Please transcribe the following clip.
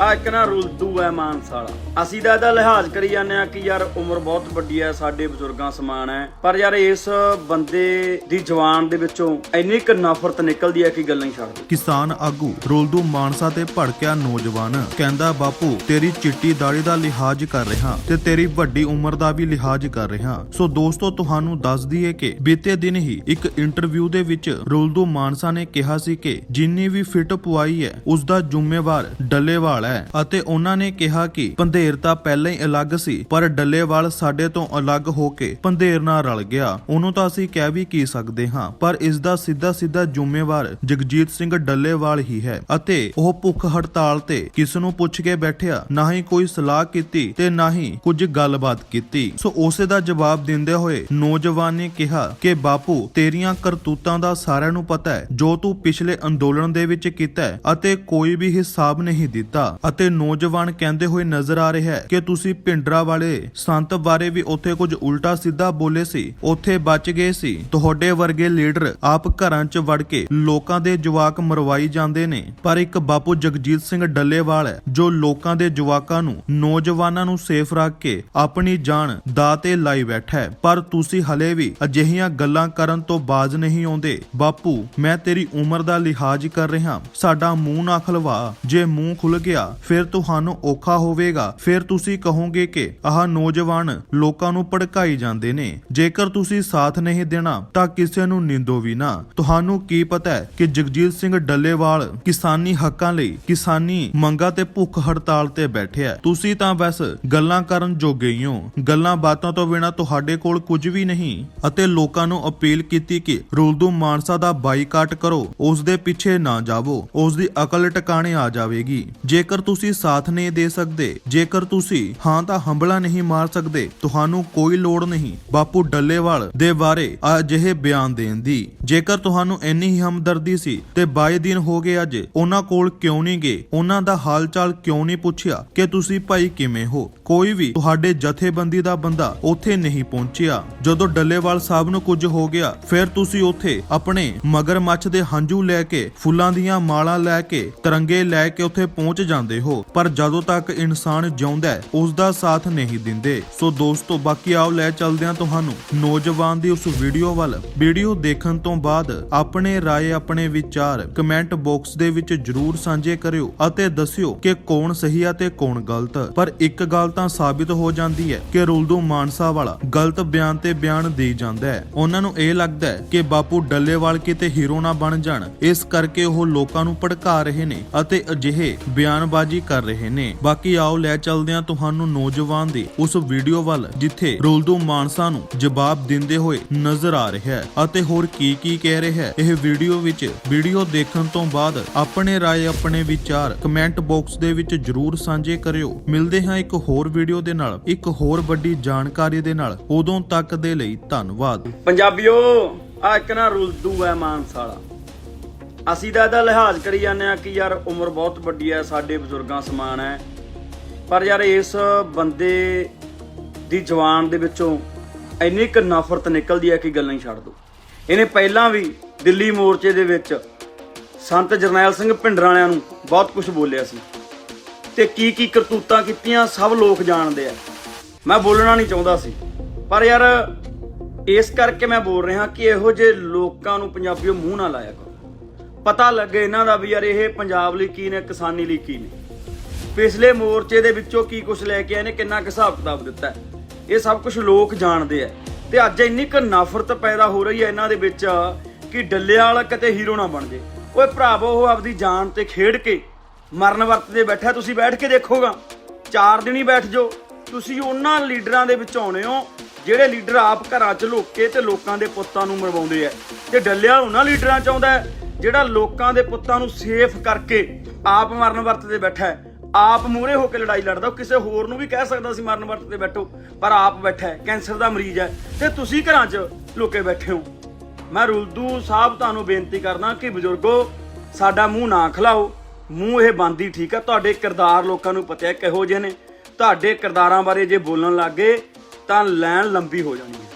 ਆ ਇੱਕ ਨਾ ਰੁਲਦੂ ਹੈ ਮਾਨਸ ਵਾਲਾ ਅਸੀਂ ਤਾਂ ਇਹਦਾ ਲਿਹਾਜ਼ ਕਰੀ ਜਾਂਦੇ ਆ ਕਿ ਯਾਰ ਉਮਰ ਬਹੁਤ ਵੱਡੀ ਹੈ, ਸਾਡੇ ਬਜ਼ੁਰਗਾਂ ਸਮਾਨ ਹੈ। ਪਰ ਯਾਰ ਇਸ ਬੰਦੇ ਦੀ ਜਵਾਨ ਦੇ ਵਿੱਚੋਂ ਇੰਨੀ ਕੁ ਨਫ਼ਰਤ ਨਿਕਲਦੀ ਹੈ ਕਿ ਗੱਲਾਂ ਹੀ ਛੱਡ ਕਿਸਾਨ ਆਗੂ ਰੋਲਦੂ ਮਾਨਸਾ ਤੇ ਭੜਕਿਆ ਨੌਜਵਾਨ ਕਹਿੰਦਾ, ਬਾਪੂ, ਤੇਰੀ ਚਿੱਟੀ ਦਾੜੀ ਦਾ ਲਿਹਾਜ਼ ਕਰ ਰਿਹਾ ਤੇ ਤੇਰੀ ਵੱਡੀ ਉਮਰ ਦਾ ਵੀ ਲਿਹਾਜ਼ ਕਰ ਰਿਹਾ। ਸੋ ਦੋਸਤੋ, ਤੁਹਾਨੂੰ ਦੱਸ ਦਈਏ ਕਿ ਬੀਤੇ ਦਿਨ ਹੀ ਇੱਕ ਇੰਟਰਵਿਊ ਦੇ ਵਿੱਚ ਰੁਲਦੂ ਮਾਨਸਾ ਨੇ ਕਿਹਾ ਸੀ ਕਿ ਜਿੰਨੀ ਵੀ ਫਿਟ ਪੁਆਈ ਹੈ ਉਸ ਦਾ ਜ਼ਿੰਮੇਵਾਰ ਡੱਲੇਵਾਲ ਹੈ। ਅਤੇ ਉਹਨਾਂ ਨੇ ਕਿਹਾ ਕਿ ਪੰਧੇਰ ਤਾਂ ਪਹਿਲਾਂ ਹੀ ਅਲੱਗ ਸੀ, ਪਰ ਡੱਲੇਵਾਲ ਸਾਡੇ ਤੋਂ ਅਲੱਗ ਹੋ ਕੇ ਪੰਧੇਰ ਨਾਲ ਰਲ ਗਿਆ। ਉਹਨੂੰ ਤਾਂ ਅਸੀਂ ਕਹਿ ਵੀ ਕੀ ਸਕਦੇ ਹਾਂ, ਪਰ ਇਸ ਦਾ ਸਿੱਧਾ ਸਿੱਧਾ ਜ਼ਿੰਮੇਵਾਰ ਜਗਜੀਤ ਸਿੰਘ ਡੱਲੇਵਾਲ ਹੀ ਹੈ। ਅਤੇ ਉਹ ਭੁੱਖ ਹੜਤਾਲ ਤੇ ਕਿਸ ਨੂੰ ਪੁੱਛ ਕੇ ਬੈਠਿਆ, ਨਾ ਹੀ ਕੋਈ ਸਲਾਹ ਕੀਤੀ ਤੇ ਨਾ ਹੀ ਕੁਝ ਗੱਲਬਾਤ ਕੀਤੀ। ਸੋ ਉਸੇ ਦਾ ਜਵਾਬ ਦਿੰਦੇ ਹੋਏ ਨੌਜਵਾਨ ਨੇ ਕਿਹਾ ਕਿ, ਬਾਪੂ, ਤੇਰੀਆਂ ਕਰਤੂਤਾਂ ਦਾ ਸਾਰਿਆਂ ਨੂੰ ਪਤਾ ਹੈ, ਜੋ ਤੂੰ ਪਿਛਲੇ ਅੰਦੋਲਨ ਦੇ ਵਿੱਚ ਕੀਤਾ ਅਤੇ ਕੋਈ ਵੀ ਹਿਸਾਬ ਨਹੀਂ ਦਿੱਤਾ। ਅਤੇ ਨੌਜਵਾਨ ਕਹਿੰਦੇ ਹੋਏ ਨਜ਼ਰ ਆ ਰਿਹਾ ਹੈ ਕਿ ਤੁਸੀਂ ਪਿੰਡਰਾ ਵਾਲੇ ਸੰਤ ਬਾਰੇ ਵੀ ਉੱਥੇ ਕੁਝ ਉਲਟਾ ਸਿੱਧਾ ਬੋਲੇ ਸੀ, ਉੱਥੇ ਬਚ ਗਏ ਸੀ। ਤੁਹਾਡੇ ਵਰਗੇ ਲੀਡਰ ਆਪ ਘਰਾਂ 'ਚ ਵੜ ਕੇ ਲੋਕਾਂ ਦੇ ਜਵਾਕ ਮਰਵਾਈ ਜਾਂਦੇ ਨੇ। ਪਰ ਇੱਕ ਬਾਪੂ ਜਗਜੀਤ ਸਿੰਘ ਡੱਲੇਵਾਲ ਹੈ, ਜੋ ਲੋਕਾਂ ਦੇ ਜਵਾਕਾਂ ਨੂੰ, ਨੌਜਵਾਨਾਂ ਨੂੰ ਸੇਫ ਰੱਖ ਕੇ ਆਪਣੀ ਜਾਨ ਦਾ ਤੇ ਲਾਈ ਬੈਠਾ ਹੈ। ਪਰ ਤੁਸੀਂ ਹਲੇ ਵੀ ਅਜਿਹੀਆਂ ਗੱਲਾਂ ਕਰਨ ਤੋਂ ਬਾਜ਼ ਨਹੀਂ ਆਉਂਦੇ। ਬਾਪੂ, ਮੈਂ ਤੇਰੀ ਉਮਰ ਦਾ ਲਿਹਾਜ਼ ਕਰ ਰਿਹਾ। ਸਾਡਾ ਮੂੰਹ ਨਾ ਖਲਵਾ। ਜੇ ਮੂੰਹ ਖੁੱਲ ਗਿਆ ਫਿਰ ਤੁਹਾਨੂੰ ਔਖਾ ਹੋਵੇਗਾ। ਫਿਰ ਤੁਸੀਂ ਕਹੋਗੇ ਕਿ ਆਹ ਨੌਜਵਾਨ ਲੋਕਾਂ ਨੂੰ ਭੜਕਾਈ ਜਾਂਦੇ ਨੇ। ਜੇਕਰ ਤੁਸੀਂ ਸਾਥ ਨਹੀਂ ਦੇਣਾ, ਤਾਂ ਕਿਸੇ ਨੂੰ ਨਿੰਦੋ ਵੀ ਨਾ। ਤੁਹਾਨੂੰ ਕੀ ਪਤਾ ਹੈ ਕਿ ਜਗਜੀਤ ਸਿੰਘ ਡੱਲੇਵਾਲ ਕਿਸਾਨੀ ਹੱਕਾਂ ਲਈ ਕਿਸਾਨੀ ਮੰਗਾਂ ਤੇ ਭੁੱਖ ਹੜਤਾਲ ਤੇ ਬੈਠਿਆ ਤੁਸੀਂ ਤਾਂ ਬਸ ਗੱਲਾਂ ਕਰਨ ਜੋਗੇ ਹੀ ਹੋ। ਗੱਲਾਂ ਬਾਤਾਂ ਤੋਂ ਬਿਨਾ ਤੁਹਾਡੇ ਕੋਲ ਕੁਝ ਵੀ ਨਹੀਂ। ਅਤੇ ਲੋਕਾਂ ਨੂੰ ਅਪੀਲ ਕੀਤੀ ਕਿ ਰੁਲਦੂ ਮਾਨਸਾ ਦਾ ਬਾਈਕਾਟ ਕਰੋ। ਉਸ ਦੇ ਪਿੱਛੇ ਨਾ ਜਾਵੋ। ਉਸ ਦੀ ਅਕਲ ਟਿਕਾਣੇ ਆ ਜਾਵੇਗੀ। ਜੇਕਰ ਤੁਸੀਂ ਸਾਥ ਨਹੀਂ ਦੇ ਸਕਦੇ, ਜੇਕਰ ਤੁਸੀਂ ਹਾਂ ਤਾਂ ਹੰਬਲਾ ਨਹੀਂ ਮਾਰ ਸਕਦੇ, ਤੁਹਾਨੂੰ ਕੋਈ ਲੋੜ ਨਹੀਂ। ਬਾਪੂ ਡੱਲੇਵਾਲ ਦੇ ਬਾਰੇ ਅਜਿਹੇ ਬਿਆਨ ਦੇਣ ਦੀ। ਜੇਕਰ ਤੁਹਾਨੂੰ ਇੰਨੀ ਹੀ ਹਮਦਰਦੀ ਸੀ ਤੇ 22 ਦਿਨ ਹੋ ਗਏ ਅੱਜ, ਉਹਨਾਂ ਕੋਲ ਕਿਉਂ ਨਹੀਂ ਗਏ? ਉਹਨਾਂ ਦਾ ਹਾਲ ਚਾਲ ਕਿਉਂ ਨਹੀਂ ਪੁੱਛਿਆ ਕਿ ਤੁਸੀਂ ਭਾਈ ਕਿਵੇਂ ਹੋ? ਕੋਈ ਵੀ ਤੁਹਾਡੇ ਜਥੇਬੰਦੀ ਦਾ ਬੰਦਾ ਉੱਥੇ ਨਹੀਂ ਪਹੁੰਚਿਆ। ਜਦੋਂ ਡੱਲੇਵਾਲ ਸਾਹਿਬ ਨੂੰ ਕੁਝ ਹੋ ਗਿਆ, ਫਿਰ ਤੁਸੀਂ ਉੱਥੇ ਆਪਣੇ ਮਗਰਮੱਛ ਦੇ ਹੰਝੂ ਲੈ ਕੇ, ਫੁੱਲਾਂ ਦੀਆਂ ਮਾਲਾਂ ਲੈ ਕੇ, ਤਿਰੰਗੇ ਲੈ ਕੇ ਉੱਥੇ ਪਹੁੰਚ ਜਾਂਦੇ ਹੋ, ਪਰ ਜਦੋਂ ਤੱਕ ਇਨਸਾਨ ਜਿਉਂਦਾ ਹੈ ਉਸ ਦਾ ਸਾਥ ਨਹੀਂ ਦਿੰਦੇ। ਸੋ ਦੋਸਤੋ, ਬਾਕੀ ਆਓ ਲੈ ਚੱਲਦੇ ਹਾਂ ਤੁਹਾਨੂੰ। ਨੌਜਵਾਨ ਦੀ ਉਸ ਵੀਡੀਓ ਵੱਲ। ਵੀਡੀਓ ਦੇਖਣ ਤੋਂ ਬਾਅਦ ਆਪਣੇ ਰਾਏ, ਆਪਣੇ ਵਿਚਾਰ ਕਮੈਂਟ ਬਾਕਸ ਦੇ ਵਿੱਚ ਜਰੂਰ ਸਾਂਝੇ ਕਰਿਓ ਅਤੇ ਦੱਸਿਓ ਕਿ ਕੌਣ ਸਹੀ ਹੈ ਤੇ ਕੌਣ ਗਲਤ। ਪਰ ਇੱਕ ਗੱਲ ਤਾਂ ਸਾਬਿਤ ਹੋ ਜਾਂਦੀ ਹੈ ਕਿ ਰੁਲਦੂ ਮਾਨਸਾ ਵਾਲਾ ਗਲਤ ਬਿਆਨ ਤੇ ਬਿਆਨ ਦੇ ਜਾਂਦਾ ਹੈ। ਉਹਨਾਂ ਨੂੰ ਇਹ ਲੱਗਦਾ ਹੈ ਕਿ ਬਾਪੂ ਡੱਲੇਵਾਲ ਕਿਤੇ ਹੀਰੋ ਨਾ ਬਣ ਜਾਣ। ਇਸ ਕਰਕੇ ਉਹ ਲੋਕਾਂ ਨੂੰ ਭੜਕਾ ਰਹੇ ਨੇ ਅਤੇ ਅਜਿਹੇ ਬਿਆਨ ਬਿਆਨਬਾਜ਼ੀ ਕਰ ਰਹੇ ਨੇ। ਬਾਕੀ ਆਓ ਲੈ ਚੱਲਦੇ ਹਾਂ ਤੁਹਾਨੂੰ ਨੌਜਵਾਨ ਦੀ ਉਸ ਵੀਡੀਓ ਵੱਲ, ਜਿੱਥੇ ਰੁਲਦੂ ਮਾਨਸਾ ਨੂੰ ਜਵਾਬ ਦਿੰਦੇ ਹੋਏ ਨਜ਼ਰ ਆ ਰਿਹਾ ਹੈ। ਅਤੇ ਹੋਰ ਕੀ ਕੀ ਕਹਿ ਰਿਹਾ ਹੈ, ਇਹ ਵੀਡੀਓ ਵਿੱਚ ਵੀਡੀਓ ਦੇਖਣ ਤੋਂ ਬਾਅਦ ਆਪਣੇ ਰਾਏ, ਆਪਣੇ ਵਿਚਾਰ ਕਮੈਂਟ ਬਾਕਸ ਦੇ ਵਿੱਚ ਜਰੂਰ ਸਾਂਝੇ ਕਰਿਓ। ਮਿਲਦੇ ਹਾਂ ਇੱਕ ਹੋਰ ਵੀਡੀਓ ਦੇ ਨਾਲ। ਇੱਕ ਹੋਰ ਵੱਡੀ ਜਾਣਕਾਰੀ ਦੇ ਨਾਲ। ਉਦੋਂ ਤੱਕ ਦੇ ਲਈ ਧੰਨਵਾਦ। ਪੰਜਾਬੀਓ ਆ ਇੱਕ ਨਾ ਰੁਲਦੂ ਹੈ ਮਾਨਸ ਅਸੀਂ ਤਾਂ ਇਹਦਾ ਲਿਹਾਜ਼ ਕਰੀ ਜਾਂਦੇ ਆ ਕਿ ਯਾਰ ਉਮਰ ਬਹੁਤ ਵੱਡੀ ਹੈ, ਸਾਡੇ ਬਜ਼ੁਰਗਾਂ ਸਮਾਨ ਹੈ। ਪਰ ਯਾਰ ਇਸ ਬੰਦੇ ਦੀ ਜਵਾਨ ਦੇ ਵਿੱਚੋਂ ਇੰਨੀ ਕੁ ਨਫ਼ਰਤ ਨਿਕਲਦੀ ਹੈ ਕਿ ਗੱਲਾਂ ਹੀ ਛੱਡ ਦੋ। ਇਹਨੇ ਪਹਿਲਾਂ ਵੀ ਦਿੱਲੀ ਮੋਰਚੇ ਦੇ ਵਿੱਚ ਸੰਤ ਜਰਨੈਲ ਸਿੰਘ ਭਿੰਡਰਾਂ ਵਾਲਿਆਂ ਨੂੰ ਬਹੁਤ ਕੁਝ ਬੋਲਿਆ ਸੀ ਤੇ ਕੀ ਕੀ ਕਰਤੂਤਾਂ ਕੀਤੀਆਂ, ਸਭ ਲੋਕ ਜਾਣਦੇ ਆ। ਮੈਂ ਬੋਲਣਾ ਨਹੀਂ ਚਾਹੁੰਦਾ ਸੀ। ਪਰ ਯਾਰ ਇਸ ਕਰਕੇ ਮੈਂ ਬੋਲ ਰਿਹਾ ਕਿ ਇਹੋ ਜਿਹੇ ਲੋਕਾਂ ਨੂੰ ਪੰਜਾਬੀਓ ਮੂੰਹ ਨਾ ਲਾਇਆ ਕਰੋ। ਪਤਾ ਲੱਗੇ ਇਹਨਾਂ ਦਾ ਵੀ ਯਾਰ ਇਹ ਪੰਜਾਬ ਲਈ ਕੀ ਨੇ, ਕਿਸਾਨੀ ਲਈ ਕੀ ਨੇ। ਪਿਛਲੇ ਮੋਰਚੇ ਦੇ ਵਿੱਚੋਂ ਕੀ ਕੁਝ ਲੈ ਕੇ ਆਏ ਨੇ, ਕਿੰਨਾ ਕੁ ਹਿਸਾਬ ਕਿਤਾਬ ਦਿੱਤਾ ਇਹ ਸਭ ਕੁਝ ਲੋਕ ਜਾਣਦੇ ਆ। ਤੇ ਅੱਜ ਇੰਨੀ ਕੁ ਨਫ਼ਰਤ ਪੈਦਾ ਹੋ ਰਹੀ ਹੈ ਇਹਨਾਂ ਦੇ ਵਿੱਚ ਕਿ ਡੱਲੇ ਵਾਲਾ ਕਿਤੇ ਹੀਰੋ ਨਾ ਬਣ ਜੇ। ਓਏ ਭਰਾਵੋ ਉਹ ਆਪਦੀ ਜਾਨ ਤੇ ਖੇਡ ਕੇ ਮਰਨ ਵਕਤ ਦੇ ਬੈਠਾ, ਤੁਸੀਂ ਬੈਠ ਕੇ ਦੇਖੋਗਾ। ਚਾਰ ਦਿਨ ਹੀ ਬੈਠ ਜਾਓ। ਤੁਸੀਂ ਉਹਨਾਂ ਲੀਡਰਾਂ ਦੇ ਵਿੱਚ ਆਉਣੇ ਹੋ, ਜਿਹੜੇ ਲੀਡਰ ਆਪ ਘਰਾਂ 'ਚ ਲੁੱਕ ਕੇ ਤੇ ਲੋਕਾਂ ਦੇ ਪੁੱਤਾਂ ਨੂੰ ਮਰਵਾਉਂਦੇ ਆ। ਤੇ ਡੱਲਿਆ ਉਹਨਾਂ ਲੀਡਰਾਂ 'ਚ ਆਉਂਦਾ ਜਿਹੜਾ ਲੋਕਾਂ ਦੇ ਪੁੱਤਾਂ ਨੂੰ ਸੇਫ ਕਰਕੇ ਆਪ ਮਰਨ ਵਰਤ ਤੇ ਬੈਠਾ ਹੈ, ਆਪ ਮੂਹਰੇ ਹੋ ਕੇ ਲੜਾਈ ਲੜਦਾ, ਉਹ ਕਿਸੇ ਹੋਰ ਨੂੰ ਵੀ ਕਹਿ ਸਕਦਾ ਸੀ ਮਰਨ ਵਰਤ ਤੇ ਬੈਠੋ, ਪਰ ਆਪ ਬੈਠਾ ਹੈ, ਕੈਂਸਰ ਦਾ ਮਰੀਜ਼ ਹੈ। ਤੇ ਤੁਸੀਂ ਘਰਾਂ 'ਚ ਲੁਕੇ ਬੈਠੇ ਹੋ। ਮੈਂ ਰੁਲਦੂ ਸਾਹਿਬ ਤੁਹਾਨੂੰ ਬੇਨਤੀ ਕਰਦਾ ਕਿ ਬਜ਼ੁਰਗੋ, ਸਾਡਾ ਮੂੰਹ ਨਾ ਖਲਾਓ, ਮੂੰਹ ਇਹ ਬੰਦੀ ਠੀਕ ਆ ਤੁਹਾਡੇ ਕਿਰਦਾਰ ਲੋਕਾਂ ਨੂੰ ਪਤਾ ਹੈ ਕਿਹੋ ਜਿਹੇ ਨੇ। ਤੁਹਾਡੇ ਕਿਰਦਾਰਾਂ ਬਾਰੇ ਜੇ ਬੋਲਣ ਲੱਗੇ ਤਾਂ ਲੈਣ ਲੰਬੀ ਹੋ ਜਾਣੀ ਹੈ।